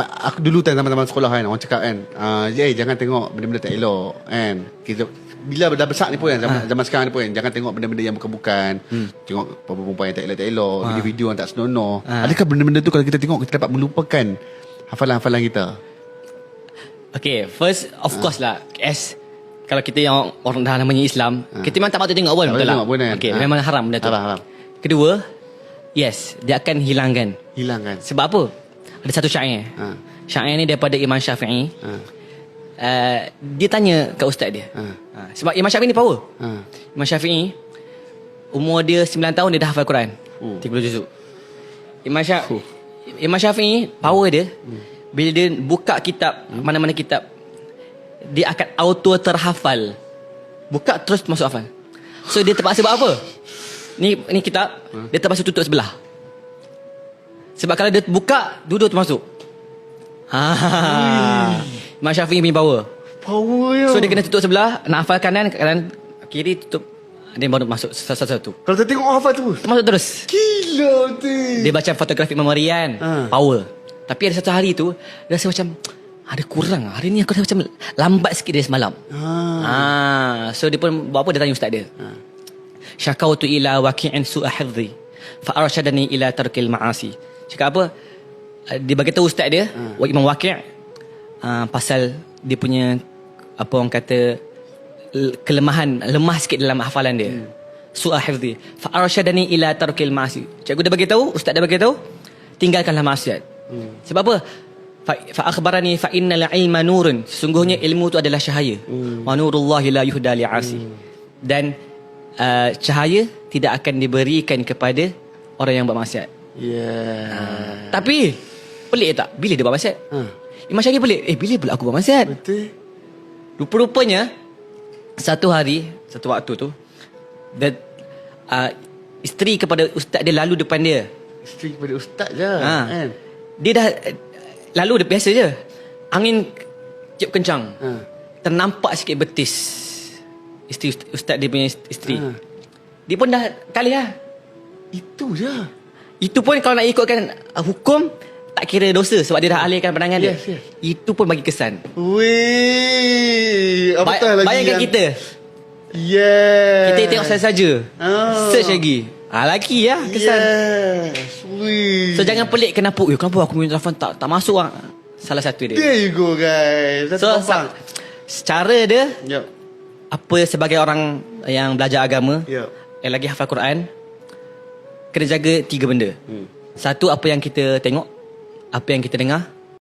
aku dulu time teman-teman sekolah kan orang cakap kan uh, eh jangan tengok benda-benda tak elok kan kita bila dah besar ni pun kan zaman, zaman sekarang ni pun kan jangan tengok benda-benda yang bukan-bukan tengok perempuan yang tak elok tak elok video-video yang tak senonoh Ah. adakah benda-benda tu kalau kita tengok kita dapat melupakan hafalan-hafalan kita Okay, first of course lah as kalau kita yang orang dah namanya Islam, kita memang tak patut tengok pun Tak betul tak? tengok pun, kan? Okay, Ha. memang haram benda tu. Haram, haram. Kedua, yes, dia akan hilangkan. hilang kan Sebab apa? Ada satu syair. Ha. Syair ni daripada Imam Syafi'i. ha. Uh, dia tanya kat ustaz dia. Ha. Ha. Sebab Imam Syafi'i ni power. Ha. Imam Syafi'i umur dia 9 tahun dia dah hafal Quran. Oh. 30 juzuk. Imam Sya Fuh. Imam Syafi'i power dia bila dia buka kitab mana-mana kitab dia akan auto terhafal. Buka terus masuk hafal. So dia terpaksa buat apa? Ni ni kitab dia terpaksa tutup sebelah. Sebab kalau dia buka dua-dua termasuk. Ha. Imam Syafi'i punya power. power ya So dia kena tutup sebelah Nak hafal kanan Kanan kiri tutup. Dia baru masuk Satu-satu kalau kita tengok hafal terus. Masuk terus. Gila tu Dia baca fotografi memorian Ha. Power. Tapi ada satu hari tu Dia rasa macam Ada kurang. Hari ni aku rasa macam Lambat sikit dari semalam. Ha. Ah, So dia pun Buat apa dia tanya ustaz dia. Ha. Syakautu ila waki'in su'a hifzi Fa'arshadani ila tarkil ma'asi Cakap apa? Ah, Dia bagi tahu ustaz dia Ha. uh. Imam Waqi' uh, Pasal Dia punya Apa orang kata Kelemahan Lemah sikit dalam hafalan dia. Hmm. Su'a hifzi Fa'arshadani ila tarkil ma'asi. Cikgu dia bagi tahu Ustaz dia bagi tahu Tinggalkanlah maksiat Hmm. Sebab apa? Fa- Fa'akhbarani fa'innal ilma nurun. Sesungguhnya ilmu tu adalah cahaya. Wa nurullahi la yuhda li'asi Dan uh, Cahaya Tidak akan diberikan kepada Orang yang buat yeah. Tapi Pelik tak? Bila dia buat maksiat ha. Imam Syafi'i pelik. Eh bila pula aku buat maksiat betul. Rupa-rupanya Satu hari Satu waktu tu dia, uh, Isteri kepada ustaz dia lalu depan dia. Isteri kepada ustaz je ha. kan? Dia dah Lalu dia biasa je. Angin Tiup kencang. Ha. Ternampak sikit betis Isteri ustaz, ustaz dia punya isteri. Ha. Dia pun dah Kali lah. Itu je Itu pun kalau nak ikutkan uh, Hukum Tak kira dosa Sebab dia dah alihkan pandangan Yes, dia. Yes. Itu pun bagi kesan. Weh Ba- Apatah lagi Bayangkan yang- kita. Yeah Kita tengok saja-saja Oh. Search lagi. Ah, Lagi lah kesan. Yes Weh So jangan pelik kenapa? Eh, Kenapa aku punya telefon tak, tak masuk lah Salah satu dia. There you go guys. That's So sa- Secara dia Yup Apa sebagai orang Yang belajar agama Yup Yang lagi hafal Quran Kena jaga tiga benda Hmm. Satu apa yang kita tengok Apa yang kita dengar